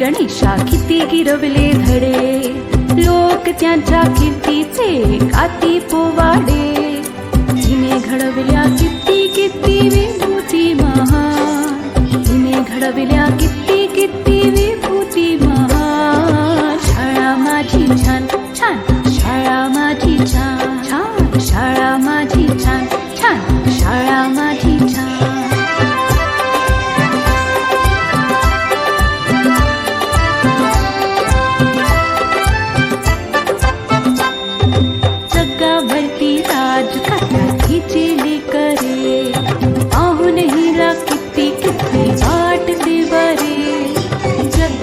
गणेशा किती गिरवले धडे लोक त्यांच्या कीर्तीचे गाती पोवाडे हिने घडवल्या किती किती विभूती महान हिने घडवल्या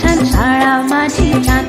缠缠绕马，把情。